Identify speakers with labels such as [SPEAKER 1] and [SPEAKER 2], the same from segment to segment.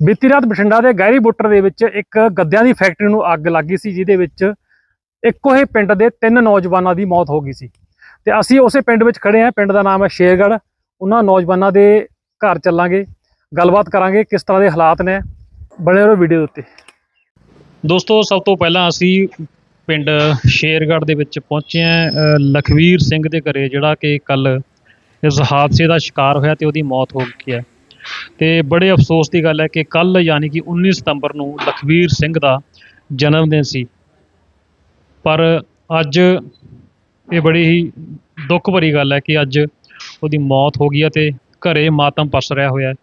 [SPEAKER 1] ਬੀਤੀ ਰਾਤ ਬਠਿੰਡਾ ਦੇ ਗਹਿਰੀ ਬੁੱਟਰ ਦੇ ਵਿੱਚ ਇੱਕ ਗੱਦਿਆਂ ਦੀ ਫੈਕਟਰੀ ਨੂੰ ਅੱਗ ਲੱਗੀ ਸੀ, ਜਿਹਦੇ ਵਿੱਚ ਇੱਕੋ ਹੀ ਪਿੰਡ ਦੇ ਤਿੰਨ ਨੌਜਵਾਨਾਂ ਦੀ ਮੌਤ ਹੋ ਗਈ ਸੀ। ਤੇ ਅਸੀਂ ਉਸੇ ਪਿੰਡ ਵਿੱਚ ਖੜੇ ਹਾਂ, ਪਿੰਡ ਦਾ ਨਾਮ ਹੈ ਸ਼ੇਰਗੜ੍ਹ। ਉਹਨਾਂ ਨੌਜਵਾਨਾਂ ਦੇ ਘਰ ਚੱਲਾਂਗੇ, ਗੱਲਬਾਤ ਕਰਾਂਗੇ ਕਿਸ ਤਰ੍ਹਾਂ ਦੇ ਹਾਲਾਤ ਨੇ ਬਣੇ ਰਹੋ ਵੀਡੀਓ ਉੱਤੇ। ਦੋਸਤੋ, ਸਭ ਤੋਂ ਪਹਿਲਾਂ ਅਸੀਂ ਪਿੰਡ ਸ਼ੇਰਗੜ੍ਹ ਦੇ ਵਿੱਚ ਪਹੁੰਚੇ ਹਾਂ। ਲਖਵੀਰ ਸਿੰਘ ਦੇ ਘਰੇ, ਜਿਹੜਾ ਕਿ ਕੱਲ ਇਸ ਹਾਦਸੇ ਦਾ ਸ਼ਿਕਾਰ ਹੋਇਆ ਤੇ ਉਹਦੀ ਮੌਤ ਹੋ ਗਈ ਹੈ। ਤੇ ਬੜੇ ਅਫਸੋਸ ਦੀ ਗੱਲ ਹੈ ਕਿ ਕੱਲ ਯਾਨੀ ਕਿ 19 ਸਤੰਬਰ ਨੂੰ ਲਖਵੀਰ ਸਿੰਘ ਦਾ ਜਨਮ ਦਿਨ ਸੀ। ਪਰ ਅੱਜ ਇਹ ਬੜੀ ਹੀ ਦੁੱਖ ਭਰੀ ਗੱਲ ਹੈ ਕਿ ਅੱਜ ਉਹਦੀ ਮੌਤ ਹੋ ਗਈ ਹੈ ਤੇ ਘਰੇ ਮਾਤਮ ਪਸ ਰਿਹਾ ਹੋਇਆ ਹੈ।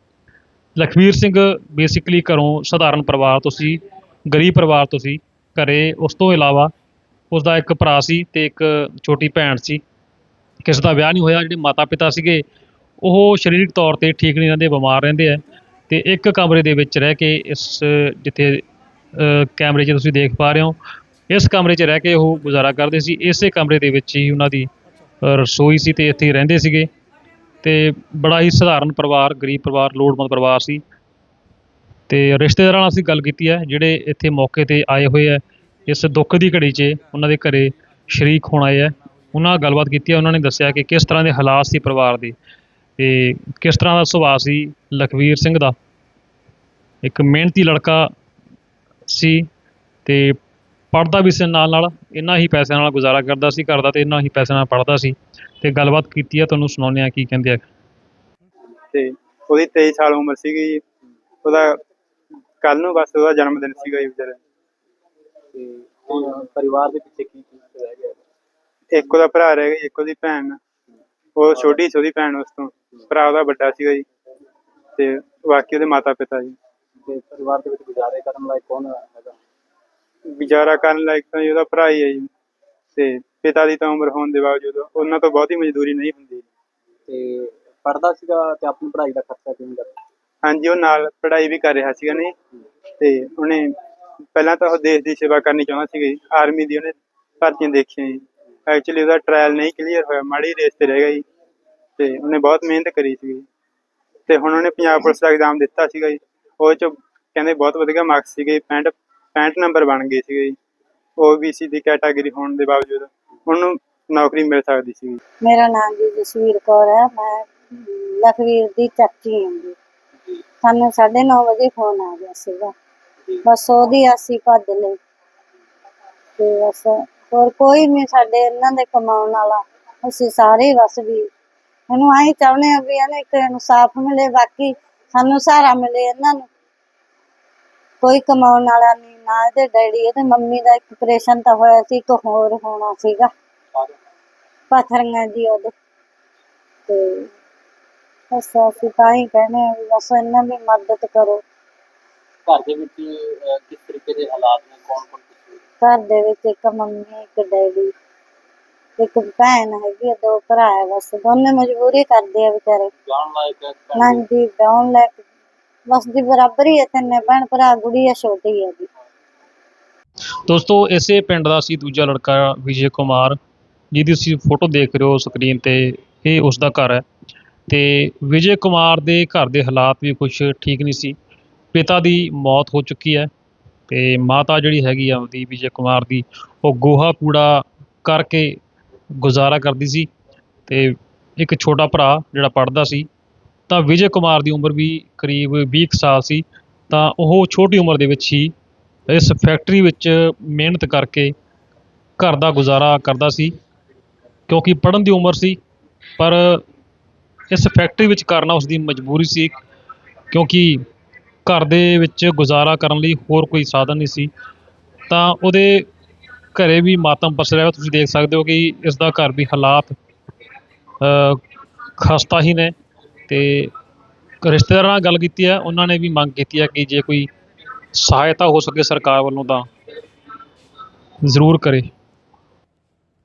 [SPEAKER 1] ਲਖਵੀਰ ਸਿੰਘ ਬੇਸਿਕਲੀ ਘਰੋਂ ਸਧਾਰਨ ਪਰਿਵਾਰ ਤੋਂ ਸੀ, ਗਰੀਬ ਪਰਿਵਾਰ ਤੋਂ ਸੀ। ਘਰੇ ਉਸ ਤੋਂ ਇਲਾਵਾ ਉਸ ਦਾ ਇੱਕ ਭਰਾ ਸੀ ਤੇ ਇੱਕ ਛੋਟੀ ਭੈਣ ਸੀ। ਕਿਸ ਦਾ ਵਿਆਹ ਨਹੀਂ ਹੋਇਆ, ਜਿਹੜੇ ਮਾਤਾ ਪਿਤਾ ਸੀਗੇ ਉਹ ਸਰੀਰਕ ਤੌਰ ਤੇ ਠੀਕ ਨਹੀਂ ਰਹਿੰਦੇ, ਬਿਮਾਰ ਰਹਿੰਦੇ ਆ ਤੇ ਇੱਕ ਕਮਰੇ ਦੇ ਵਿੱਚ ਰਹਿ ਕੇ ਇਸ ਜਿੱਥੇ ਕੈਮਰੇ 'ਚ ਤੁਸੀਂ ਦੇਖ ਪਾ ਰਹੇ ਹੋ, ਇਸ ਕਮਰੇ 'ਚ ਰਹਿ ਕੇ ਉਹ ਗੁਜ਼ਾਰਾ ਕਰਦੇ ਸੀ। ਇਸੇ ਕਮਰੇ ਦੇ ਵਿੱਚ ਹੀ ਉਹਨਾਂ ਦੀ ਰਸੋਈ ਸੀ ਤੇ ਇੱਥੇ ਰਹਿੰਦੇ ਸੀਗੇ ਤੇ ਬੜਾ ਹੀ ਸਧਾਰਨ ਪਰਿਵਾਰ, ਗਰੀਬ ਪਰਿਵਾਰ, ਲੋੜਵੰਦ ਪਰਿਵਾਰ ਸੀ ਤੇ ਰਿਸ਼ਤੇਦਾਰਾਂ ਨਾਲ ਅਸੀਂ ਗੱਲ ਕੀਤੀ ਹੈ, ਜਿਹੜੇ ਇੱਥੇ ਮੌਕੇ ਤੇ ਆਏ ਹੋਏ ਆ ਇਸ ਦੁੱਖ ਦੀ ਘੜੀ 'ਚ ਉਹਨਾਂ ਦੇ ਘਰੇ ਸ਼ਰੀਕ ਹੋਣ ਆਏ ਆ ਉਹਨਾਂ ਨਾਲ ਗੱਲਬਾਤ ਕੀਤੀ ਹੈ, ਉਹਨਾਂ ਨੇ ਦੱਸਿਆ ਕਿ ਕਿਸ ਤਰ੍ਹਾਂ ਦੇ ਹਾਲਾਤ ਸੀ ਪਰਿਵਾਰ ਦੇ। ਤੇ ਕਿਸ ਤਰ੍ਹਾਂ ਦਾ ਸੁਭਾਅ ਸੀ ਲਖਵੀਰ ਸਿੰਘ ਦਾ? ਇੱਕ ਮਿਹਨਤੀ ਲੜਕਾ ਸੀ ਤੇ ਪੜ੍ਹਦਾ ਵੀ ਸੀ ਨਾਲ ਨਾਲ ਇੰਨਾ ਹੀ ਪੈਸਿਆਂ ਨਾਲ ਗੁਜ਼ਾਰਾ ਕਰਦਾ ਸੀ ਘਰ ਦਾ ਤੇ ਇੰਨਾ ਹੀ ਪੈਸਿਆਂ ਨਾਲ ਪੜ੍ਹਦਾ ਸੀ ਤੇ ਗੱਲਬਾਤ ਕੀਤੀ ਹੈ ਤੁਹਾਨੂੰ ਸੁਣਾਉਂਦੇ ਆ ਕੀ ਕਹਿੰਦੇ ਆ।
[SPEAKER 2] ਤੇ ਉਹਦੀ 23 ਸਾਲ ਉਮਰ ਸੀਗੀ ਜੀ। ਉਹਦਾ ਕੱਲ ਨੂੰ ਬਸ ਉਹਦਾ ਜਨਮ ਦਿਨ ਸੀਗਾ ਜੀ ਵਿਚਾਰੇ
[SPEAKER 3] ਤੇ ਪਰਿਵਾਰ ਦੇ ਪਿੱਛੇ ਕੀ ਕੀ ਰਹਿ ਗਿਆ?
[SPEAKER 2] ਇੱਕ ਉਹਦਾ ਭਰਾ ਰਹਿ ਗਿਆ ਇੱਕ ਉਹਦੀ ਭੈਣ। ਉਹ ਛੋਟੀ ਸੀ ਉਹਦੀ ਭੈਣ ਉਸ ਤੋਂ ਭਰਾ ਉਹਦਾ ਵੱਡਾ ਸੀਗਾ ਜੀ ਤੇ ਬਾਕੀ ਉਹਦੇ ਮਾਤਾ ਪਿਤਾ ਜੀ।
[SPEAKER 3] ਤੇ ਪਰਿਵਾਰ ਦੇ ਵਿੱਚ ਗੁਜ਼ਾਰੇ ਕਰਨ ਲਈ ਕੌਣ ਹੈਗਾ?
[SPEAKER 2] ਗੁਜ਼ਾਰਾ ਕਰਨ ਲਾਇਕ ਤਾਂ ਜੀ ਉਹਦਾ ਭਰਾ ਹੀ ਹੈ ਜੀ। ਤੇ ਪਿਤਾ ਦੀ ਤਾਂ ਉਮਰ ਹੋਣ ਦੇ ਬਾਵਜੂਦ ਉਹਨਾਂ ਤੋਂ ਬਹੁਤੀ ਮਜ਼ਦੂਰੀ ਨਹੀਂ ਹੁੰਦੀ।
[SPEAKER 3] ਤੇ ਪੜਦਾ ਸੀਗਾ ਤੇ ਆਪਣੀ ਪੜ੍ਹਾਈ ਦਾ ਖਰਚਾ ਕਿਵੇਂ ਕਰਦਾ
[SPEAKER 2] ਹਾਂਜੀ ਉਹ ਨਾਲ ਪੜ੍ਹਾਈ ਵੀ ਕਰ ਰਿਹਾ ਸੀਗਾ ਨਹੀਂ ਤੇ ਉਹਨੇ ਪਹਿਲਾਂ ਤਾਂ ਉਹ ਦੇਸ਼ ਦੀ ਸੇਵਾ ਕਰਨੀ ਚਾਹੁੰਦਾ ਸੀਗਾ ਆਰਮੀ ਦੀ ਉਹਨੇ ਭਰਤੀਆਂ ਦੇਖੀਆਂ ਜੀ। ਐਕਚੁਅਲੀ ਉਹਦਾ ਟ੍ਰਾਇਲ ਨਹੀਂ ਕਲੀਅਰ ਹੋਇਆ, ਮਾੜੀ ਰੇਸ ਤੇ ਰਹਿ ਗਿਆ ਤੇ ਉਹਨੇ ਬਹੁਤ ਮਿਹਨਤ ਕਰੀ ਸੀ ਤੇ ਹੁਣ ਉਹਨੇ ਪੰਜਾਬ ਪੁਲਿਸ ਦਾ ਐਗਜ਼ਾਮ ਦਿੱਤਾ ਸੀਗਾ ਜੀ। ਉਹ ਚ ਕਹਿੰਦੇ ਬਹੁਤ ਵਧੀਆ ਮਾਰਕਸ ਸੀਗੇ 65 65 ਨੰਬਰ ਬਣ ਗਏ ਸੀਗੇ ਜੀ। OBC ਦੀ ਕੈਟਾਗਰੀ ਹੋਣ ਦੇ ਬਾਵਜੂਦ ਉਹਨੂੰ ਨੌਕਰੀ ਮਿਲ ਸਕਦੀ ਸੀ
[SPEAKER 4] ਮੇਰਾ ਨਾਮ ਜੀ ਜਸਵੀਰ ਕੌਰ ਹੈ, ਮੈਂ ਲਖਵੀਰ ਦੀ ਚਾਚੀ ਹਾਂ ਜੀ। ਸਾਨੂੰ 9:30 ਵਜੇ ਫੋਨ ਆ ਗਿਆ ਸੀਗਾ। ਬਸ ਉਹਦੀ ਅਸੀਂ ਭੱਜ ਲਈ ਤੇ ਬਸ ਹੋਰ ਕੋਈ ਨਹੀਂ ਸਾਡੇ ਇਹਨਾਂ ਦੇ ਕਮਾਉਣ ਵਾਲਾ। ਅਸੀਂ ਸਾਰੇ ਬਸ ਵੀ। ਇਹਨੂੰ ਆਹੀ ਚਾਹੁੰਦੇ ਆ ਵੀ ਇਹਨੂੰ ਇੱਕ ਇਨਸਾਫ ਮਿਲੇ, ਬਾਕੀ ਸਾਨੂੰ ਸਹਾਰਾ ਮਿਲੇ ਇਹਨਾਂ ਨੂੰ। ਕੋਈ ਕਮਾਉਣ ਵਾਲਾ ਨਹੀਂ ਨਾ ਇਹਦੇ ਡੈਡੀ, ਇਹਦੇ ਮੰਮੀ ਦਾ ਇੱਕ ਆਪਰੇਸ਼ਨ ਤਾਂ ਹੋਇਆ ਸੀ, ਇੱਕ ਹੋਰ ਹੋਣਾ ਸੀਗਾ। ਪੱਥਰੀਆਂ ਜੀ ਉਹਦੇ। ਤੇ ਬਸ ਅਸੀਂ ਤਾਂ ਹੀ ਕਹਿੰਦੇ ਆ ਵੀ ਬਸ ਇਹਨਾਂ ਦੀ ਮਦਦ ਕਰੋ।
[SPEAKER 3] ਘਰ ਦੇ ਵਿੱਚ ਕਿਸ ਤਰੀਕੇ ਦੇ ਹਾਲਾਤ ਨੇ? ਕੌਣ ਕੌਣ
[SPEAKER 4] ਘਰ ਦੇ ਵਿੱਚ ਇੱਕ ਮੰਮੀ ਇੱਕ ਡੈਡੀ ਇੱਕ ਭੈਣ ਹੈਗੀ ਆ, ਦੋ ਭਰਾ ਹੈ ਬਸ ਦੋਨੇ ਮਜਬੂਰੀ ਕਰਦੇ ਆ ਵਿਚਾਰੇ।
[SPEAKER 3] ਜਾਣ ਲਾਇਕ ਹੈ, ਭੈਣ
[SPEAKER 4] ਨਾ ਜੀ ਵਿਆਹੁਣ ਲੈ ਕੇ ਬਸ ਦੀ ਬਰਾਬਰੀ ਹੈ ਤਿੰਨੇ ਭੈਣ ਭਰਾ ਗੁੜੀਆ ਛੋਟੀ ਹੈ ਜੀ।
[SPEAKER 1] ਦੋਸਤੋ ਇਸੇ ਪਿੰਡ ਦਾ ਸੀ ਦੂਜਾ ਲੜਕਾ ਵਿਜੇ ਕੁਮਾਰ ਜਿਹਦੀ ਤੁਸੀਂ ਫੋਟੋ ਦੇਖ ਰਹੇ ਹੋ ਸਕਰੀਨ ਤੇ ਇਹ ਉਸ ਦਾ ਘਰ ਹੈ। ਤੇ ਵਿਜੇ ਕੁਮਾਰ ਦੇ ਘਰ ਦੇ ਹਾਲਾਤ ਵੀ ਕੁਝ ਠੀਕ ਨਹੀਂ ਸੀ। ਪਿਤਾ ਦੀ ਮੌਤ ਹੋ ਚੁੱਕੀ ਹੈ। ਤੇ ਮਾਤਾ ਜਿਹੜੀ ਹੈਗੀ ਆ ਉਹਦੀ, ਵਿਜੇ ਕੁਮਾਰ ਦੀ, ਉਹ ਗੋਹਾ ਕੂੜਾ ਕਰਕੇ ਗੁਜ਼ਾਰਾ ਕਰਦੀ ਸੀ ਤੇ ਇੱਕ ਛੋਟਾ ਭਰਾ ਜਿਹੜਾ ਪੜਦਾ ਸੀ, ਤਾਂ ਵਿਜੇ ਕੁਮਾਰ ਦੀ ਉਮਰ ਵੀ ਕਰੀਬ 20 ਕੁ ਸਾਲ ਸੀ, ਤਾਂ ਉਹ ਛੋਟੀ ਉਮਰ ਦੇ ਵਿੱਚ ਹੀ ਇਸ ਫੈਕਟਰੀ ਵਿੱਚ ਮਿਹਨਤ ਕਰਕੇ ਘਰ ਦਾ ਗੁਜ਼ਾਰਾ ਕਰਦਾ ਸੀ, ਕਿਉਂਕਿ ਪੜ੍ਹਨ ਦੀ ਉਮਰ ਸੀ, ਪਰ ਇਸ ਫੈਕਟਰੀ ਵਿੱਚ ਕਰਨਾ ਉਸ ਦੀ ਮਜਬੂਰੀ ਸੀ, ਕਿਉਂਕਿ ਘਰ ਦੇ ਵਿੱਚ ਗੁਜ਼ਾਰਾ ਕਰਨ ਲਈ ਹੋਰ ਕੋਈ ਸਾਧਨ ਨਹੀਂ ਸੀ ਤਾਂ ਉਹਦੇ ਘਰੇ ਵੀ ਮਾਤਮ ਪਸ ਰਿਹਾ। ਤੁਸੀਂ ਦੇਖ ਸਕਦੇ ਹੋ ਕਿ ਇਸ ਦਾ ਘਰ ਵੀ ਹਾਲਾਤ ਖਸਤਾ ਹੀ ਨੇ ਤੇ ਰਿਸ਼ਤੇਦਾਰਾਂ ਨਾਲ ਗੱਲ ਕੀਤੀ ਹੈ। ਉਹਨਾਂ ਨੇ ਵੀ ਮੰਗ ਕੀਤੀ ਹੈ ਕਿ ਜੇ ਕੋਈ ਸਹਾਇਤਾ ਹੋ ਸਕੇ ਸਰਕਾਰ ਵੱਲੋਂ ਤਾਂ ਜ਼ਰੂਰ ਕਰੇ।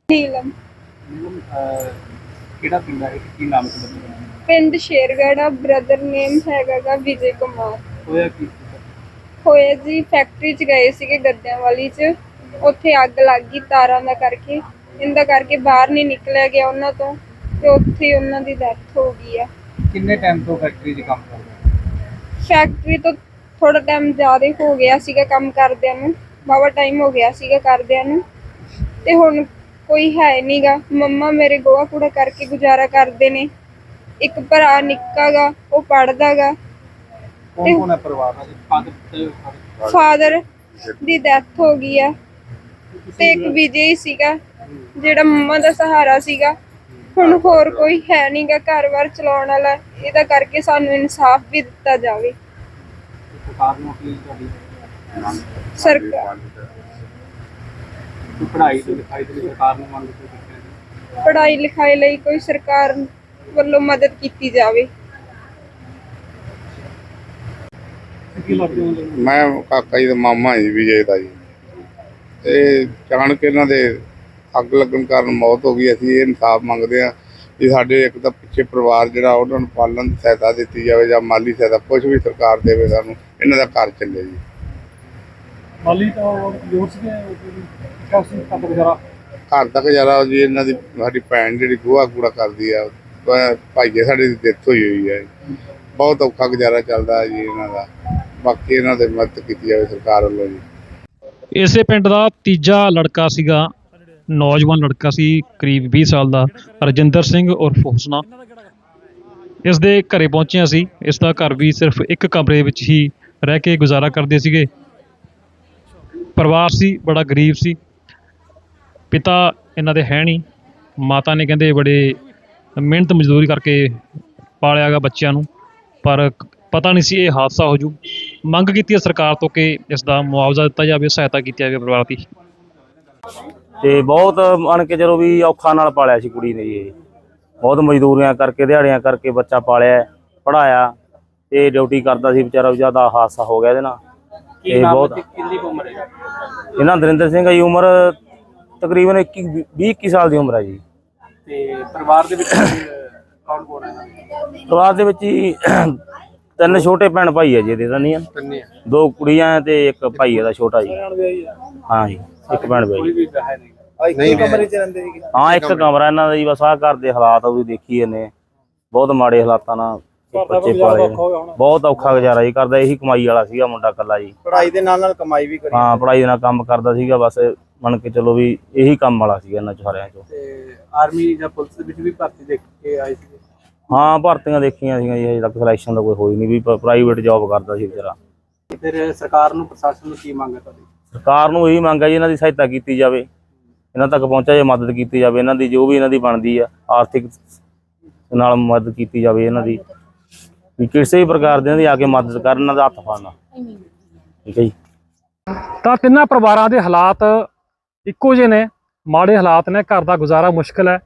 [SPEAKER 5] ਨੀਲਮ
[SPEAKER 3] ਕਿਹੜਾ ਪਿੰਡ ਹੈ? ਕੀ ਨਾਮ ਹੈ ਤੁਹਾਡਾ?
[SPEAKER 5] ਪਿੰਡ ਸ਼ੇਰਗੜਾ ਬ੍ਰਦਰ ਨੇਮ ਹੈਗਾ ਗਾ ਵਿਜੇ ਕੁਮਾਰ।
[SPEAKER 3] ਹੋਇਆ ਕੀ?
[SPEAKER 5] ਜੀ ਫੈਕਟਰੀ 'ਚ ਗਏ ਸੀਗੇ ਗੱਦਿਆਂ ਵਾਲੀ 'ਚ। ਉੱਥੇ ਅੱਗ ਲੱਗ ਗਈ ਤਾਰਾਂ ਦਾ ਕਰਕੇ। ਇਹਦਾ ਕਰਕੇ ਬਾਹਰ ਨਹੀਂ ਨਿਕਲਿਆ ਗਿਆ ਉਹਨਾਂ ਤੋਂ। ਤੇ ਉੱਥੇ ਉਹਨਾਂ ਦੀ ਡੈਥ ਹੋ ਗਈ ਆ।
[SPEAKER 3] ਕਿੰਨੇ ਟਾਈਮ ਤੋਂ ਫੈਕਟਰੀ 'ਚ ਕੰਮ ਕਰਦੇ?
[SPEAKER 5] ਫੈਕਟਰੀ ਤੋਂ ਥੋੜਾ ਟਾਈਮ ਜ਼ਿਆਦਾ ਹੋ ਗਿਆ ਸੀਗਾ ਕੰਮ ਕਰਦਿਆਂ ਨੂੰ। ਬਾਵਾ ਟਾਈਮ ਹੋ ਗਿਆ ਸੀਗਾ ਕਰਦਿਆਂ ਨੂੰ। ਤੇ ਹੁਣ ਕੋਈ ਹੈ ਨਹੀਂਗਾ। ਮੰਮਾ ਮੇਰੇ ਗੋਹਾ ਕੂੜਾ ਕਰਕੇ ਗੁਜ਼ਾਰਾ ਕਰਦੇ ਨੇ। ਇੱਕ ਭਰਾ ਨਿੱਕਾ ਗਾ ਉਹ ਪੜਦਾ ਗਾ।
[SPEAKER 3] ਕੌਣ ਕੌਣ ਹੈ ਪਰਿਵਾਰ ਦਾ ਫਾਦਰ
[SPEAKER 5] ਦੀ ਡੈਥ ਹੋ ਗਈ ਆ। ਤੇ ਇੱਕ ਵਿਜੇ ਹੀ ਸੀਗਾ ਜਿਹੜਾ ਮੰਮਾ ਦਾ ਸਹਾਰਾ ਸੀਗਾ। ਹੁਣ ਹੋਰ ਕੋਈ ਹੈ ਨਹੀਂਗਾ ਘਰ-ਬਾਰ ਚਲਾਉਣ ਵਾਲਾ। ਇਹਦਾ ਕਰਕੇ ਸਾਨੂੰ ਇਨਸਾਫ ਵੀ ਦਿੱਤਾ ਜਾਵੇ।
[SPEAKER 3] ਸਰਕਾਰ ਨੂੰ ਕੀ ਤੁਹਾਡੀ
[SPEAKER 5] ਸਰਕਾਰ
[SPEAKER 3] ਕੋਈ ਪੜ੍ਹਾਈ ਤੇ ਲਿਖਾਈ ਦੇ ਲਈ ਸਰਕਾਰ ਨੂੰ ਮੰਗ ਕੋਈ ਕੀਤੀ ਹੈ
[SPEAKER 5] ਪੜ੍ਹਾਈ ਲਿਖਾਈ ਲਈ ਕੋਈ ਸਰਕਾਰ ਵੱਲੋਂ ਮਦਦ ਕੀਤੀ ਜਾਵੇ।
[SPEAKER 3] ਕੀ ਲੱਗਦਾ ਹੈ
[SPEAKER 6] ਮੈਂ ਕਾਕਾ ਜੀ ਦਾ ਮਾਮਾ ਜੀ ਵਿਜੇ ਦਾ ਜੀ। ਤੇ ਅਚਾਨਕ ਇਹਨਾਂ ਦੇ ਅੱਗ ਲੱਗਣ ਕਾਰਨ ਮੌਤ ਹੋ ਗਈ। ਅਸੀਂ ਇਹ ਇਨਸਾਫ ਮੰਗਦੇ ਹਾਂ ਕਿ ਸਾਡੇ ਇੱਕ ਤਾਂ ਪਿੱਛੇ ਪਰਿਵਾਰ ਜਿਹੜਾ ਉਹਨਾਂ ਨੂੰ ਪਾਲਣ ਦੀ ਸਹਾਇਤਾ ਦਿੱਤੀ ਜਾਵੇ ਜਾਂ ਮਾਲੀ ਸਹਾਇਤਾ ਕੁਝ ਵੀ ਸਰਕਾਰ ਦੇਵੇ ਸਾਨੂੰ ਇਹਨਾਂ ਦਾ ਘਰ ਚੱਲੇ ਜੀ।
[SPEAKER 1] ਮਾਲੀ ਤਾਂ ਕਾਸੀ ਗੁਜ਼ਾਰਾ।
[SPEAKER 6] ਘਰ ਦਾ ਗੁਜ਼ਾਰਾ ਜੀ ਇਹਨਾਂ ਦੀ ਸਾਡੀ ਭੈਣ ਜਿਹੜੀ ਗੋਹਾ ਕੂੜਾ ਕਰਦੀ ਆ ਭਾਈਏ ਸਾਡੇ ਦੀ ਡੈਥ ਹੋਈ ਹੋਈ ਹੈ ਬਹੁਤ ਔਖਾ ਗੁਜ਼ਾਰਾ ਚੱਲਦਾ ਜੀ ਇਹਨਾਂ ਦਾ। ਬਾਕੀ ਇਹਨਾਂ ਦੇ ਮਦਦ ਕੀਤੀ ਜਾਵੇ ਸਰਕਾਰ ਵੱਲੋਂ ਜੀ।
[SPEAKER 1] ਇਸੇ ਪਿੰਡ ਦਾ ਤੀਜਾ ਲੜਕਾ ਸੀਗਾ, ਨੌਜਵਾਨ ਲੜਕਾ ਸੀ, ਕਰੀਬ 20 ਸਾਲ ਦਾ, ਰਜਿੰਦਰ ਸਿੰਘ ਉਰਫ ਹੁਸਨਾ। ਇਸ ਦੇ ਘਰੇ ਪਹੁੰਚਿਆ ਸੀ, ਇਸ ਦਾ ਘਰ ਵੀ ਸਿਰਫ ਇੱਕ ਕਮਰੇ ਵਿੱਚ ਹੀ ਰਹਿ ਕੇ ਗੁਜ਼ਾਰਾ ਕਰਦੇ ਸੀਗੇ। ਪਰਿਵਾਰ ਸੀ, ਬੜਾ ਗਰੀਬ ਸੀ। ਪਿਤਾ ਇਹਨਾਂ ਦੇ ਹੈ ਨਹੀਂ, ਮਾਤਾ ਨੇ ਕਹਿੰਦੇ ਬੜੇ ਮਿਹਨਤ ਮਜ਼ਦੂਰੀ ਕਰਕੇ ਪਾਲਿਆਗਾ ਬੱਚਿਆਂ ਨੂੰ, ਪਰ ਪਤਾ ਨਹੀਂ ਸੀ ਇਹ ਹਾਦਸਾ ਹੋ ਜੂ। ਮੰਗ ਕੀਤੀ ਹੈ ਸਰਕਾਰ ਤੋਂ ਕਿ ਇਸ ਦਾ ਮੁਆਵਜ਼ਾ ਦਿੱਤਾ ਜਾਵੇ ਸਹਾਇਤਾ ਕੀਤੀ ਜਾਵੇ ਪਰਿਵਾਰ ਦੀ?
[SPEAKER 7] ਤੇ ਬਹੁਤ ਮੰਨ ਕੇ ਚਲੋ ਵੀ ਔਖਾ ਨਾਲ ਪਾਲਿਆ ਸੀ ਕੁੜੀ ਨੇ ਇਹ। ਬਹੁਤ ਮਜ਼ਦੂਰੀਆਂ ਕਰਕੇ ਦਿਹਾੜੀਆਂ ਕਰਕੇ ਬੱਚਾ ਪਾਲਿਆ ਪੜਾਇਆ ਤੇ ਡਿਊਟੀ ਕਰਦਾ ਸੀ ਵਿਚਾਰਾ ਜ਼ਿਆਦਾ ਹਾਦਸਾ ਹੋ ਗਿਆ ਇਹਦੇ ਨਾਲ। ਇਹ ਬਹੁਤ
[SPEAKER 3] ਤੇ ਕਿੰਨੀ ਕੁ ਉਮਰ ਹੈ?
[SPEAKER 7] ਇਹਨਾਂ ਨਰਿੰਦਰ ਸਿੰਘ ਦੀ ਉਮਰ ਤਕਰੀਬਨ 21 20 21 ਸਾਲ ਦੀ ਉਮਰ ਹੈ ਜੀ।
[SPEAKER 3] ਤੇ ਪਰਿਵਾਰ ਦੇ ਵਿੱਚ ਕੌਣ ਕੌਣ ਹੈ?
[SPEAKER 7] ਪਰਿਵਾਰ ਦੇ ਵਿੱਚ ਹੀ ਤਿੰਨ ਛੋਟੇ ਭੈਣ ਭਾਈ ਹੈ ਜੀ ਇਹਦੇ ਤਾਂ ਨਹੀਂ।
[SPEAKER 3] ਕੰਨੇ
[SPEAKER 7] ਦੋ ਕੁੜੀਆਂ ਤੇ ਇੱਕ ਭਾਈ ਇਹਦਾ ਛੋਟਾ ਜੀ। ਹਾਂ ਜੀ ਇੱਕ ਭੈਣ ਭਾਈ
[SPEAKER 3] ਕੋਈ ਵੀ ਹੈ ਨਹੀਂ।
[SPEAKER 6] ਨਹੀਂ
[SPEAKER 7] ਹਾਂ ਇੱਕ ਕਮਰਾ ਇਹਨਾਂ ਦਾ ਜੀ ਬਸ ਆਹ ਘਰ ਦੇ ਹਾਲਾਤ ਉਹ ਵੀ ਦੇਖੀ ਇਹਨੇ ਬਹੁਤ ਮਾੜੇ ਹਾਲਾਤਾਂ ਨਾਲ ਬੱਚੇ ਪਾਲੇ ਨੇ। ਬਹੁਤ ਔਖਾ ਗੁਜ਼ਾਰਾ ਜੀ ਕਰਦਾ ਇਹੀ ਕਮਾਈ ਵਾਲਾ ਸੀਗਾ ਮੁੰਡਾ ਕੱਲਾ ਜੀ।
[SPEAKER 8] ਪੜ੍ਹਾਈ ਦੇ ਨਾਲ ਨਾਲ ਕਮਾਈ ਵੀ ਕਰੀ।
[SPEAKER 7] ਹਾਂ ਪੜਾਈ ਦੇ ਨਾਲ ਕੰਮ ਕਰਦਾ ਸੀਗਾ ਬਸ ਮੰਨ ਕੇ ਚਲੋ ਵੀ ਇਹੀ ਕੰਮ ਵਾਲਾ ਸੀਗਾ ਇਹਨਾਂ ਚੋਂ ਸਾਰਿਆਂ ਚੋਂ।
[SPEAKER 3] ਤੇ ਆਰਮੀ ਜਾਂ ਪੁਲਿਸ ਵਿੱਚ ਵੀ ਭਰਤੀ ਦੇਖ ਕੇ ਆਏ ਸੀ।
[SPEAKER 7] ਹਾਂ ਭਰਤੀਆਂ ਦੇਖੀਆਂ ਸੀਗੀਆਂ ਜੀ ਹਜੇ ਤੱਕ ਸਿਲੈਕਸ਼ਨ ਦਾ ਕੋਈ ਹੋਈ ਨਹੀਂ ਵੀ ਪ੍ਰਾਈਵੇਟ ਜੌਬ ਕਰਦਾ ਸੀ ਵਿਚਾਰਾ।
[SPEAKER 3] ਫਿਰ ਸਰਕਾਰ ਨੂੰ ਪ੍ਰਸ਼ਾਸਨ ਨੂੰ ਕੀ ਮੰਗ ਹੈ ਤੁਹਾਡੀ?
[SPEAKER 7] ਸਰਕਾਰ ਨੂੰ ਇਹੀ ਮੰਗ ਹੈ ਜੀ ਇਹਨਾਂ ਦੀ ਸਹਾਇਤਾ ਕੀਤੀ ਜਾਵੇ। ਇਹਨਾਂ ਤੱਕ ਪਹੁੰਚਾ ਜੇ ਮਦਦ ਕੀਤੀ ਜਾਵੇ ਇਹਨਾਂ ਦੀ ਜੋ ਵੀ ਇਹਨਾਂ ਦੀ ਬਣਦੀ ਆ ਆਰਥਿਕ ਨਾਲ ਮਦਦ ਕੀਤੀ ਜਾਵੇ ਇਹਨਾਂ ਦੀ। ਵੀ ਕਿਸੇ ਵੀ ਪ੍ਰਕਾਰ ਦੇ ਇਹਨਾਂ ਦੀ ਆ ਕੇ ਮਦਦ ਕਰਨ ਇਹਨਾਂ ਦਾ ਹੱਥ ਫੜਨਾ। ਠੀਕ ਹੈ ਜੀ।
[SPEAKER 1] ਤਾਂ ਤਿੰਨਾਂ ਪਰਿਵਾਰਾਂ ਦੇ ਹਾਲਾਤ ਇੱਕੋ ਜਿਹੇ ਨੇ। ਮਾੜੇ ਹਾਲਾਤ ਨੇ ਘਰ ਦਾ ਗੁਜ਼ਾਰਾ ਮੁਸ਼ਕਲ ਹੈ।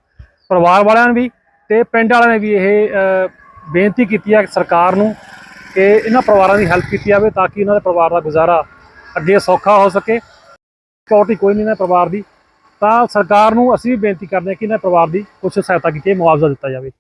[SPEAKER 1] ਪਰਿਵਾਰ ਵਾਲਿਆਂ ਨੇ ਵੀ ਤੇ ਪਿੰਡ ਵਾਲਿਆਂ ਨੇ ਵੀ ਇਹ ਬੇਨਤੀ ਕੀਤੀ ਹੈ ਸਰਕਾਰ ਨੂੰ ਕਿ ਇਹਨਾਂ ਪਰਿਵਾਰਾਂ ਦੀ ਹੈਲਪ ਕੀਤੀ ਜਾਵੇ ਤਾਂ ਕਿ ਇਹਨਾਂ ਦੇ ਪਰਿਵਾਰ ਦਾ ਗੁਜ਼ਾਰਾ ਅੱਗੇ ਸੌਖਾ ਹੋ ਸਕੇ। ਸਿਕਿਉਰਿਟੀ ਕੋਈ ਨਹੀਂ ਇਹਨਾਂ ਪਰਿਵਾਰ ਦੀ। ਤਾਂ ਸਰਕਾਰ ਨੂੰ ਅਸੀਂ ਵੀ ਬੇਨਤੀ ਕਰਦੇ ਹਾਂ ਕਿ ਇਹਨਾਂ ਪਰਿਵਾਰ ਦੀ ਕੁਝ ਸਹਾਇਤਾ ਕੀਤੀ ਜਾਵੇ, ਮੁਆਵਜ਼ਾ ਦਿੱਤਾ ਜਾਵੇ।